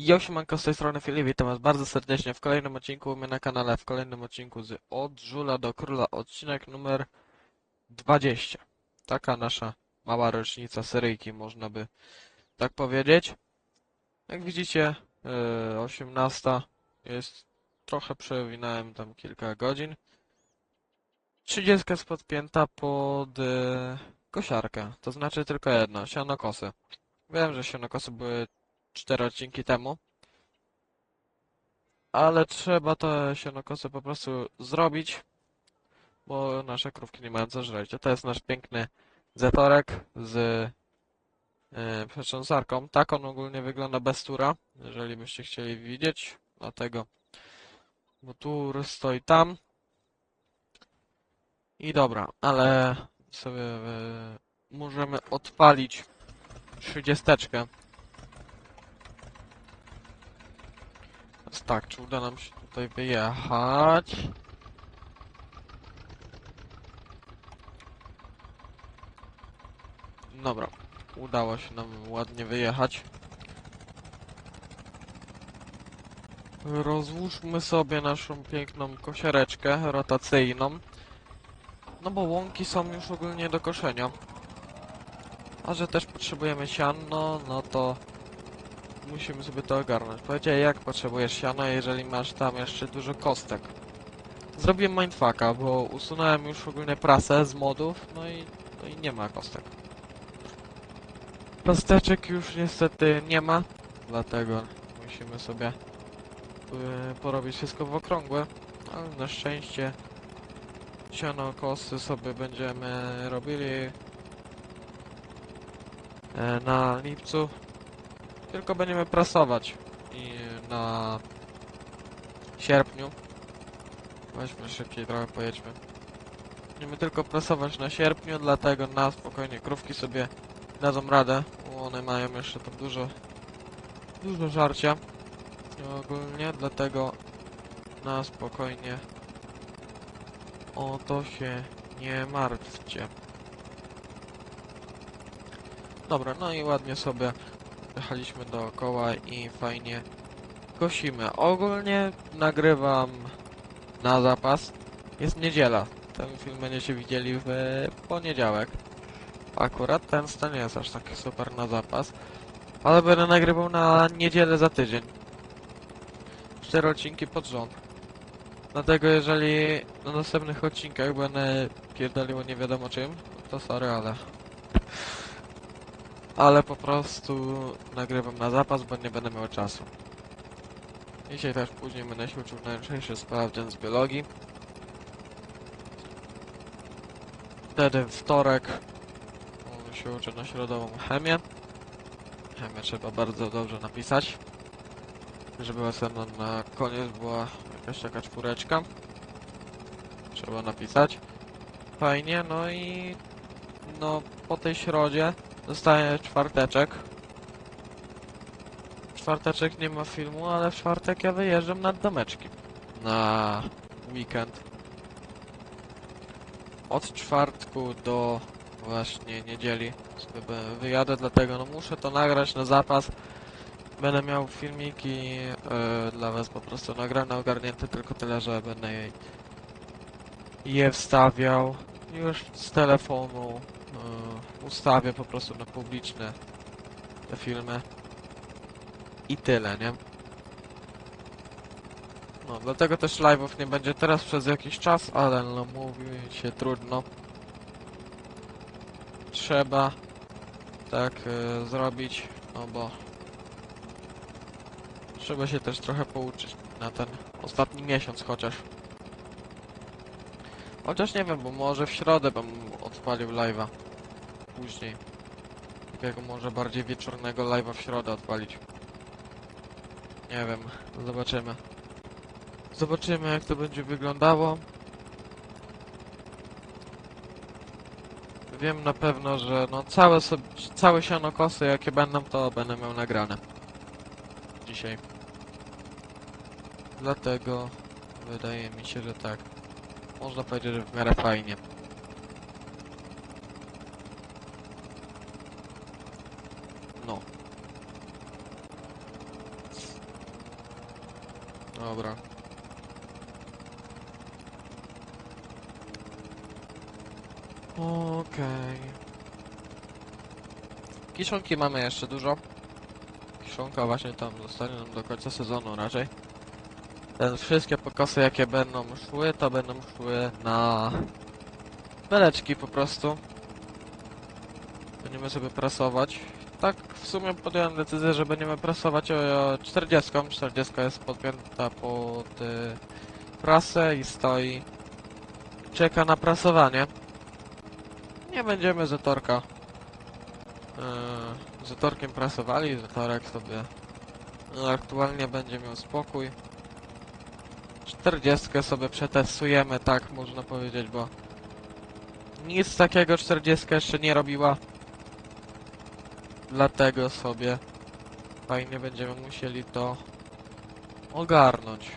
Jo, siemanko, z tej strony Filip, witam was bardzo serdecznie w kolejnym odcinku mnie na kanale, w kolejnym odcinku z Od Żula do Króla, odcinek numer 20. Taka nasza mała rocznica seryjki, można by tak powiedzieć. Jak widzicie, yy, 18 jest, trochę przewinąłem tam kilka godzin. 30 jest podpięta pod yy, kosiarkę, to znaczy tylko jedno, sianokosy. Wiem, że sianokosy były cztery odcinki temu. Ale trzeba to sianokosy po prostu zrobić, bo nasze krówki nie mają co żreć. A to jest nasz piękny zetorek z yy, przetrząsarką. Tak on ogólnie wygląda bez tura, jeżeli byście chcieli widzieć. Dlatego, bo tur stoi tam. I dobra, ale sobie yy, możemy odpalić trzydziesteczkę. Tak, czy uda nam się tutaj wyjechać? Dobra, udało się nam ładnie wyjechać. Rozłóżmy sobie naszą piękną kosiareczkę rotacyjną. No bo łąki są już ogólnie do koszenia. A że też potrzebujemy siano, no to musimy sobie to ogarnąć. Powiedział, jak potrzebujesz siana, jeżeli masz tam jeszcze dużo kostek. Zrobiłem mindfucka, bo usunąłem już ogólnie prasę z modów, no i, no i nie ma kostek. Kosteczek już niestety nie ma, dlatego musimy sobie yy, porobić wszystko w okrągłe, ale na szczęście siano kosy sobie będziemy robili e, na lipcu, tylko będziemy prasować i na sierpniu. Weźmy szybciej trochę pojedźmy. Będziemy tylko prasować na sierpniu, dlatego na spokojnie krówki sobie dadzą radę, one mają jeszcze tam dużo dużo żarcia ogólnie, dlatego na spokojnie o to się nie martwcie. Dobra, no i ładnie sobie jechaliśmy dookoła i fajnie kosimy. Ogólnie nagrywam na zapas. Jest niedziela. Ten film będziecie widzieli w poniedziałek. Akurat ten nie jest aż tak super na zapas. Ale będę nagrywał na niedzielę za tydzień. Cztery odcinki pod rząd. Dlatego jeżeli na następnych odcinkach będę pierdolił nie wiadomo czym, to sorry, ale ale po prostu nagrywam na zapas, bo nie będę miał czasu. Dzisiaj też później będę się uczył najczęściej sprawdzian z biologii. Wtedy wtorek się uczę na środową chemię. Chemię trzeba bardzo dobrze napisać. Żeby ocena na koniec była jakaś taka czwóreczka. Trzeba napisać. Fajnie, no i no po tej środzie Dostaję czwarteczek. W czwarteczek nie ma filmu, ale w czwartek ja wyjeżdżam nad domeczki. Na weekend. Od czwartku do właśnie niedzieli wyjadę, dlatego no muszę to nagrać na zapas. Będę miał filmiki e, dla was po prostu nagrane, ogarnięte, tylko tyle, że będę je wstawiał już z telefonu e, ustawię po prostu na publiczne te filmy i tyle, nie? No, dlatego też live'ów nie będzie teraz przez jakiś czas, ale no mówi się trudno. Trzeba tak e, zrobić, no bo trzeba się też trochę pouczyć na ten ostatni miesiąc chociaż. Chociaż nie wiem, bo może w środę bym odpalił live'a później. Takiego może bardziej wieczornego live'a w środę odpalić. Nie wiem, zobaczymy. Zobaczymy jak to będzie wyglądało. Wiem na pewno, że no całe, całe sianokosy jakie będą, to będę miał nagrane. Dzisiaj. Dlatego wydaje mi się, że tak. Można powiedzieć, że w miarę fajnie. No. Dobra. Okej. Kiszonki mamy jeszcze dużo. Kiszonka właśnie tam zostanie nam do końca sezonu raczej. Ten wszystkie pokosy jakie będą szły, to będą szły na beleczki po prostu. Będziemy sobie prasować. Tak w sumie podjąłem decyzję, że będziemy prasować o 40. 40 jest podpięta pod y, prasę i stoi. Czeka na prasowanie. Nie będziemy zatorka yy, zatorkiem prasowali. Zatorek sobie no, aktualnie będzie miał spokój. 40 sobie przetestujemy, tak można powiedzieć, bo nic takiego 40 jeszcze nie robiła. Dlatego sobie fajnie będziemy musieli to ogarnąć.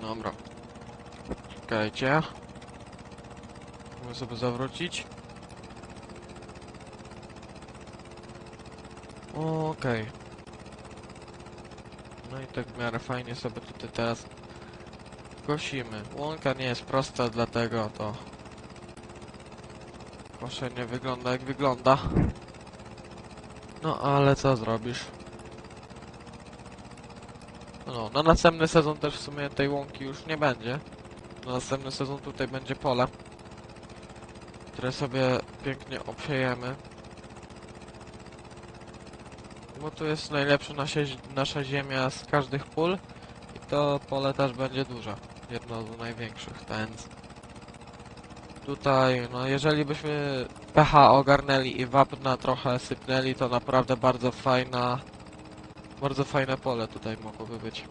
Dobra. Czekajcie. Musimy sobie zawrócić. Okej. No i tak w miarę fajnie sobie tutaj teraz kosimy. Łąka nie jest prosta, dlatego to koszenie wygląda jak wygląda. No ale co zrobisz? No, na następny sezon też w sumie tej łąki już nie będzie. Na następny sezon tutaj będzie pole, które sobie pięknie obsiejemy. Bo tu jest najlepsza nasza, nasza ziemia z każdych pól i to pole też będzie duże. Jedno z największych, więc tutaj, no jeżeli byśmy pH ogarnęli i wapna trochę sypnęli, to naprawdę bardzo fajna, bardzo fajne pole tutaj mogłoby być.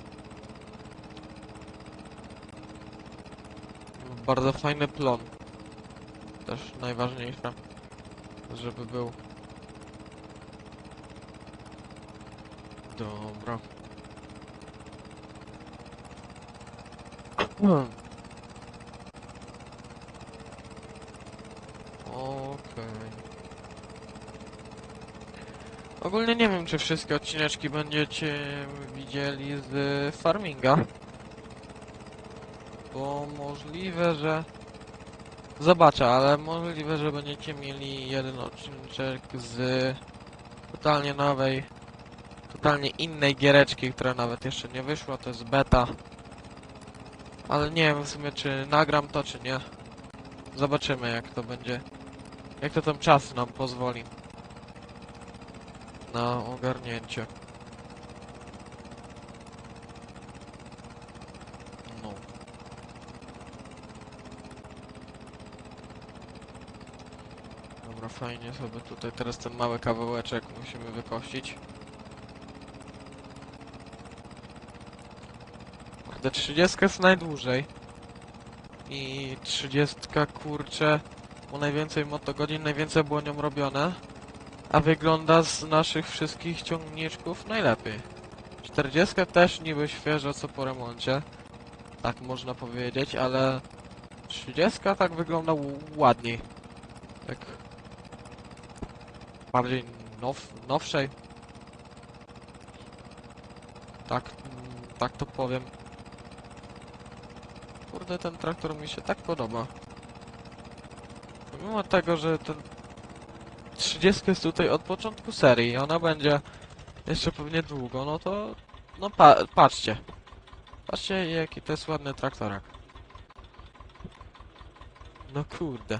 Bardzo fajny plon. Też najważniejsze, żeby był. Dobra. Hmm. Okej. Ogólnie nie wiem, czy wszystkie odcineczki będziecie widzieli z farminga. Bo możliwe, że... Zobaczę, ale możliwe, że będziecie mieli jeden odcinek z totalnie nowej, totalnie innej giereczki, która nawet jeszcze nie wyszła, to jest beta. Ale nie wiem w sumie, czy nagram to, czy nie. Zobaczymy, jak to będzie. Jak to tam czas nam pozwoli. Na ogarnięcie. No. Dobra, fajnie sobie tutaj teraz ten mały kawałeczek musimy wykościć. Kurde, 30 jest najdłużej. I 30 kurczę, bo najwięcej motogodzin, najwięcej było nią robione. A wygląda z naszych wszystkich ciągniczków najlepiej. 40 też niby świeżo co po remoncie. Tak można powiedzieć, ale 30 tak wygląda ładniej. Tak bardziej now, nowszej. Tak, mm, tak to powiem. Kurde, ten traktor mi się tak podoba. Mimo tego, że ten 30 jest tutaj od początku serii, ona będzie jeszcze pewnie długo, no to... No pa patrzcie. Patrzcie jaki to jest ładny traktorek. No kurde.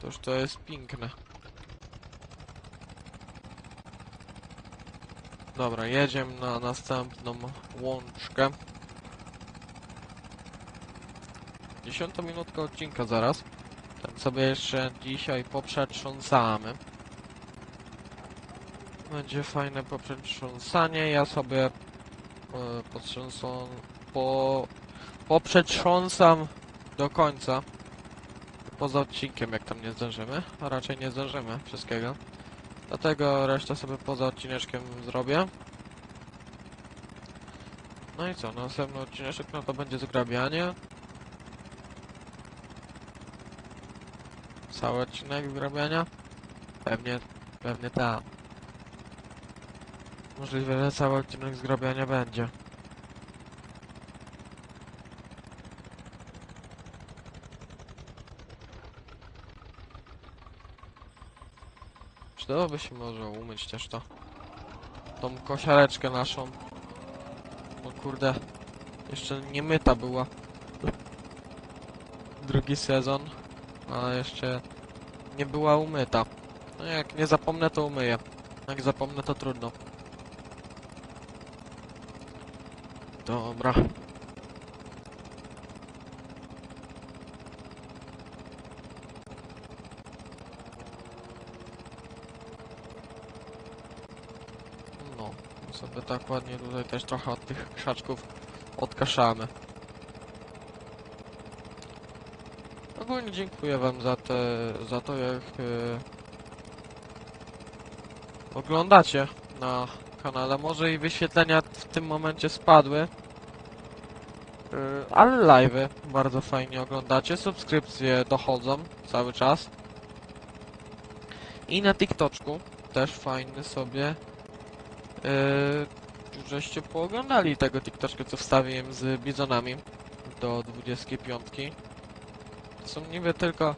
Toż to jest piękne. Dobra, jedziemy na następną łączkę. Dziesiąta minutka odcinka zaraz. Ten sobie jeszcze dzisiaj poprzetrząsamy. Będzie fajne poprzetrząsanie. Ja sobie e, po, poprzetrząsam do końca. Poza odcinkiem, jak tam nie zdążymy. A raczej nie zdążymy wszystkiego. Dlatego resztę sobie poza odcineczkiem zrobię. No i co, następny odcineczek no to będzie zgrabianie. Cały odcinek zgrabiania? Pewnie, pewnie tak. Możliwe, że cały odcinek zgrabiania będzie. Przydałoby się może umyć też to. Tą kosiareczkę naszą. O kurde, jeszcze nie myta była. Drugi sezon, a jeszcze nie była umyta. No jak nie zapomnę to umyję. Jak zapomnę to trudno. Dobra. No, sobie tak ładnie tutaj też trochę od tych krzaczków odkaszamy. Ogólnie dziękuję wam za te, za to jak e, oglądacie na kanale. Może i wyświetlenia w tym momencie spadły. e, Ale live'y bardzo fajnie oglądacie. Subskrypcje dochodzą cały czas. I na TikToczku też fajny sobie Yy, żeście pooglądali tego TikToczka, co wstawiłem z bizonami do 25. Są niby tylko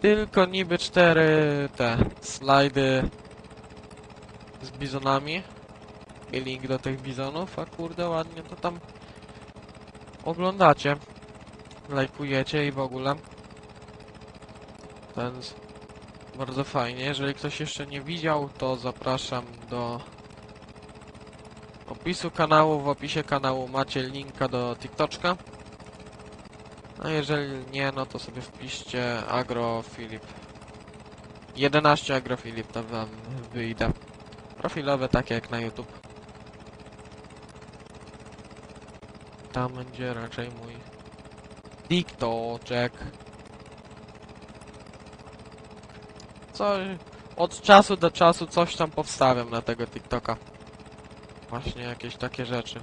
tylko niby cztery te slajdy z bizonami i link do tych bizonów, a kurde ładnie to tam oglądacie, lajkujecie i w ogóle. Więc bardzo fajnie. Jeżeli ktoś jeszcze nie widział, to zapraszam do opisu kanału. W opisie kanału macie linka do TikToczka. A jeżeli nie, no to sobie wpiszcie agrofilip. 11 agrofilip, to wam wyjdę. Profilowe takie jak na YouTube. Tam będzie raczej mój TikToczek. Co od czasu do czasu coś tam powstawiam na tego TikToka. Właśnie jakieś takie rzeczy.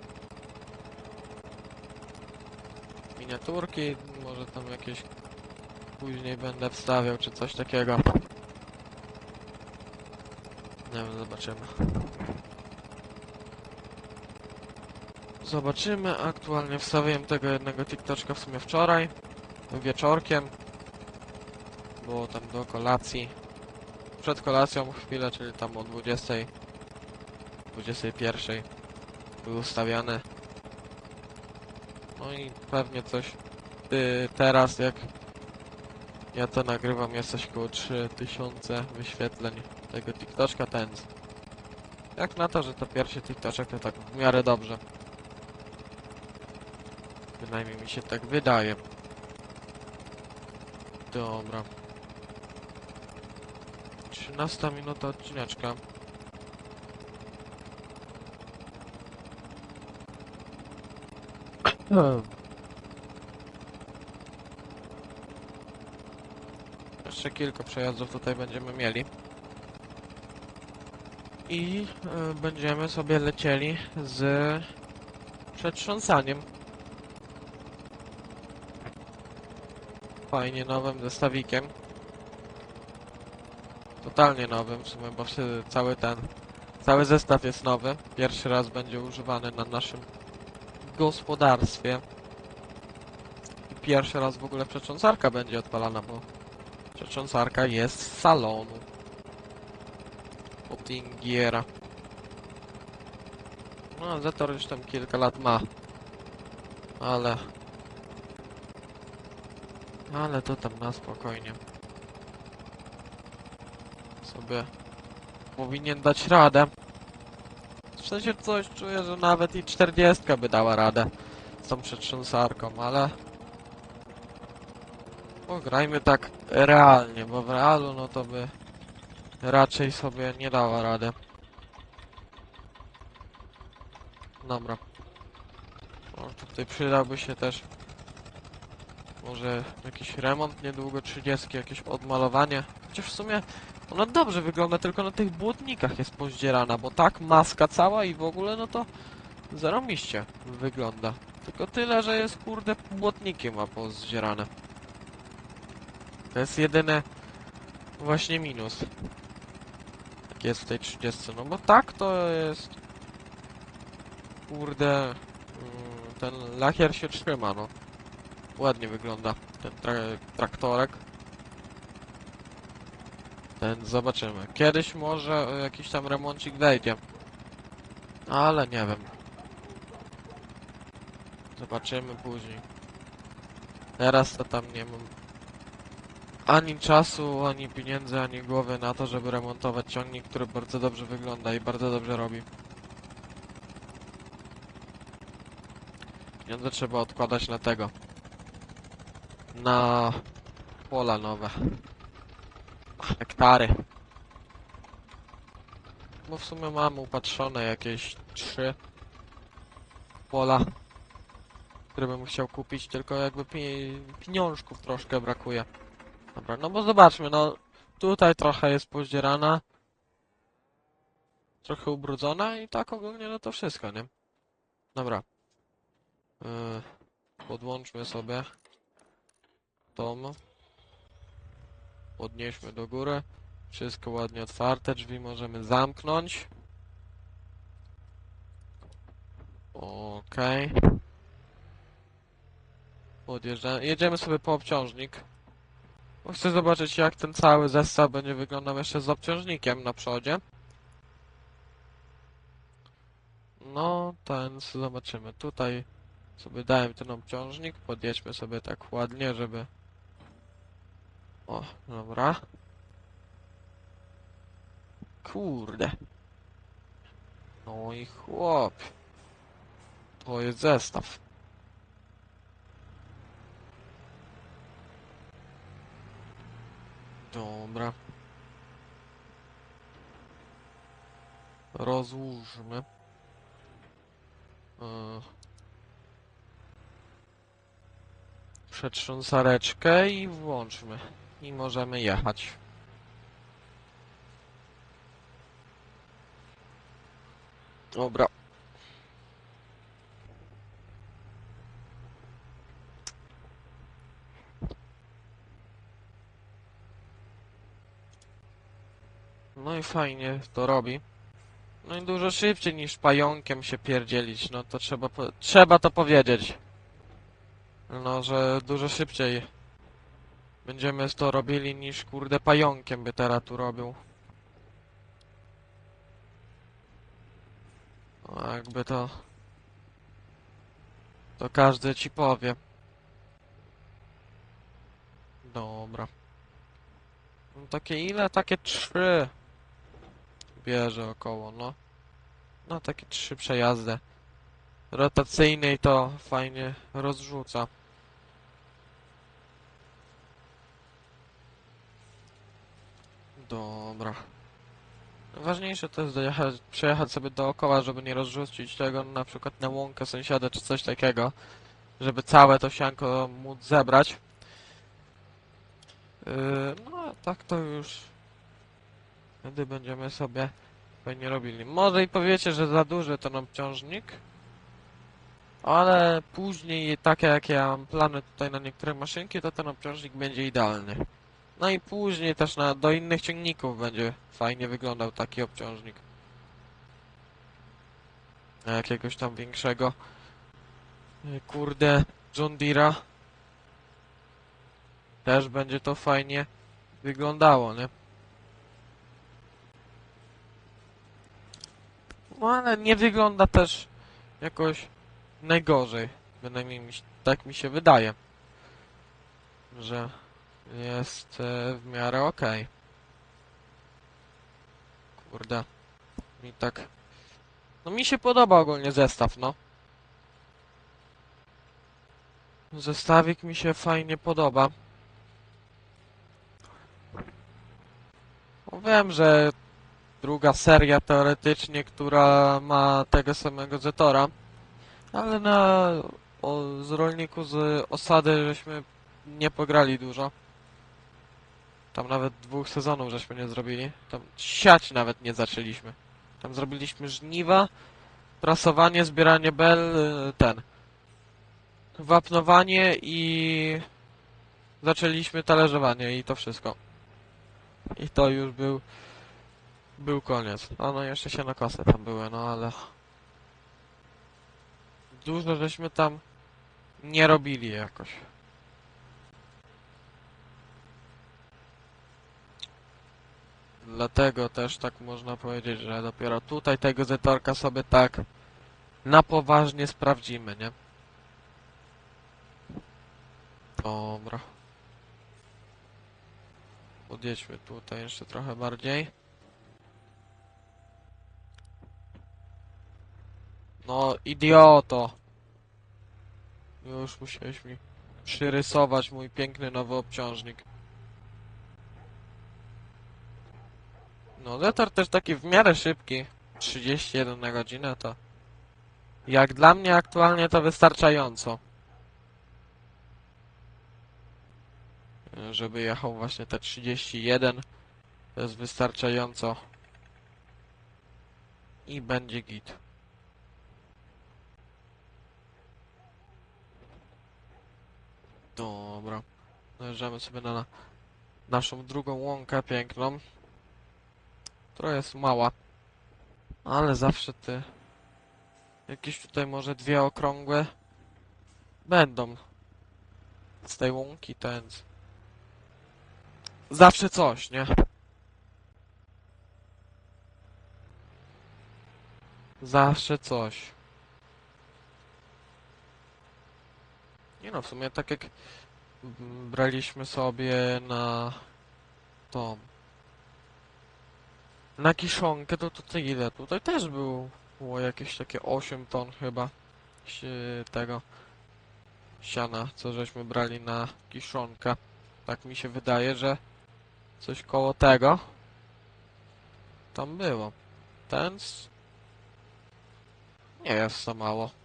Miniaturki, może tam jakieś później będę wstawiał, czy coś takiego. Nie wiem, zobaczymy. Zobaczymy, aktualnie wstawiłem tego jednego TikToczka w sumie wczoraj, wieczorkiem. Było tam do kolacji. Przed kolacją chwilę, czyli tam o 20. 21 był ustawiany. No i pewnie coś y, teraz jak ja to nagrywam jest coś koło 3000 wyświetleń tego TikToczka ten. Jak na to, że to pierwszy TikToczek to tak w miarę dobrze. Bynajmniej mi się tak wydaje. Dobra. 13 minuta odcineczka. Jeszcze kilka przejazdów tutaj będziemy mieli. I e, będziemy sobie lecieli z przetrząsaniem. Fajnie nowym zestawikiem. Totalnie nowym w sumie, bo cały ten, cały zestaw jest nowy. Pierwszy raz będzie używany na naszym gospodarstwie. I pierwszy raz w ogóle przetrząsarka będzie odpalana, bo przetrząsarka jest z salonu. Od Ingiera. No, Zetor już tam kilka lat ma. Ale... Ale to tam na spokojnie. Sobie powinien dać radę. W sensie coś czuję, że nawet i 40 by dała radę z tą przetrząsarką, ale... Pograjmy tak realnie, bo w realu no to by raczej sobie nie dała radę. Dobra. O, tutaj przydałby się też może jakiś remont niedługo 30, jakieś odmalowanie. Chociaż w sumie ona dobrze wygląda, tylko na tych błotnikach jest pozdzierana, bo tak maska cała i w ogóle no to zarobiście wygląda. Tylko tyle, że jest kurde błotniki ma pozdzierane. To jest jedyny właśnie minus. Jak jest w tej 30, no bo tak to jest kurde, mm, ten lakier się trzyma, no. Ładnie wygląda ten tra traktorek. Ten zobaczymy. Kiedyś może jakiś tam remoncik wejdzie. Ale nie wiem. Zobaczymy później. Teraz to tam nie mam ani czasu, ani pieniędzy, ani głowy na to, żeby remontować ciągnik, który bardzo dobrze wygląda i bardzo dobrze robi. Pieniądze trzeba odkładać na tego. Na pola nowe. Hektary. Bo w sumie mam upatrzone jakieś trzy pola, które bym chciał kupić, tylko jakby pi pieniążków troszkę brakuje. Dobra, no bo zobaczmy, no tutaj trochę jest pozdzierana, trochę ubrudzona i tak ogólnie no to wszystko, nie? Dobra. Yy, podłączmy sobie tom. Podnieśmy do góry. Wszystko ładnie otwarte, drzwi możemy zamknąć. Okej. Podjeżdżamy. Jedziemy sobie po obciążnik. Bo chcę zobaczyć jak ten cały zestaw będzie wyglądał jeszcze z obciążnikiem na przodzie. No, ten zobaczymy. Tutaj sobie dałem ten obciążnik. Podjedźmy sobie tak ładnie, żeby... O, dobra. Kurde. No i chłop. To jest zestaw. Dobra. Rozłóżmy. Yy. Przetrząsareczkę i włączmy. I możemy jechać. Dobra. I fajnie to robi. No i dużo szybciej niż pająkiem się pierdzielić, no to trzeba, trzeba to powiedzieć. No, że dużo szybciej będziemy to robili niż kurde pająkiem by teraz tu robił. No, jakby to... To każdy ci powie. Dobra. No takie ile? Takie trzy. Bierze około, no. No takie trzy przejazdy. Rotacyjnej to fajnie rozrzuca. Dobra. Ważniejsze to jest dojechać, przejechać sobie dookoła, żeby nie rozrzucić tego na przykład na łąkę sąsiada czy coś takiego. Żeby całe to sianko móc zebrać. Yy, no tak to już wtedy będziemy sobie fajnie robili. Może i powiecie, że za duży ten obciążnik, ale później, takie jak ja mam plany tutaj na niektóre maszynki, to ten obciążnik będzie idealny. No i później też na, do innych ciągników będzie fajnie wyglądał taki obciążnik. Na jakiegoś tam większego, y, kurde, John. Też będzie to fajnie wyglądało, nie? No ale nie wygląda też jakoś najgorzej. Bynajmniej mi, tak mi się wydaje. Że jest e, w miarę okej. Kurde. Mi tak... No mi się podoba ogólnie zestaw, no. Zestawik mi się fajnie podoba. Wiem, że druga seria teoretycznie, która ma tego samego Zetora, ale na o, z rolniku z osady żeśmy nie pograli dużo. Tam nawet dwóch sezonów żeśmy nie zrobili. Tam siać nawet nie zaczęliśmy. Tam zrobiliśmy żniwa, prasowanie, zbieranie bel, y, ten. Wapnowanie i zaczęliśmy talerzowanie i to wszystko. I to już był był koniec. A no jeszcze się na kosę tam były, no ale dużo żeśmy tam nie robili jakoś. Dlatego też tak można powiedzieć, że dopiero tutaj tego zetorka sobie tak na poważnie sprawdzimy, nie? Dobra. Podjedźmy tutaj jeszcze trochę bardziej. No, idioto! Już musiałeś mi przyrysować mój piękny nowy obciążnik. No, zetor też taki w miarę szybki. 31 na godzinę to... Jak dla mnie aktualnie to wystarczająco. Żeby jechał właśnie te 31 to jest wystarczająco. I będzie git. Dobra. Dojeżdżamy sobie na, na naszą drugą łąkę piękną. Która jest mała. Ale zawsze te... Jakieś tutaj może dwie okrągłe będą. Z tej łąki ten. Zawsze coś, nie? Zawsze coś. Nie no, w sumie tak jak braliśmy sobie na tą na kiszonkę, to tutaj ile? Tutaj też był, było jakieś takie 8 ton chyba tego siana, co żeśmy brali na kiszonkę. Tak mi się wydaje, że coś koło tego tam było. Ten nie jest za mało.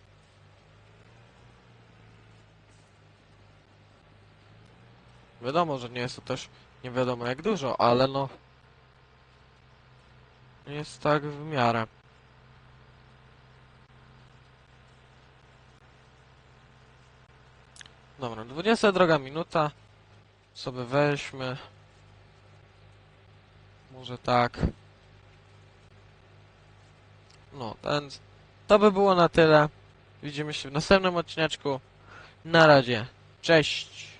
Wiadomo, że nie jest to też nie wiadomo jak dużo, ale no jest tak w miarę. Dobra, 22 minuta. Sobie weźmy. Może tak. No, ten. To by było na tyle. Widzimy się w następnym odcineczku. Na razie. Cześć.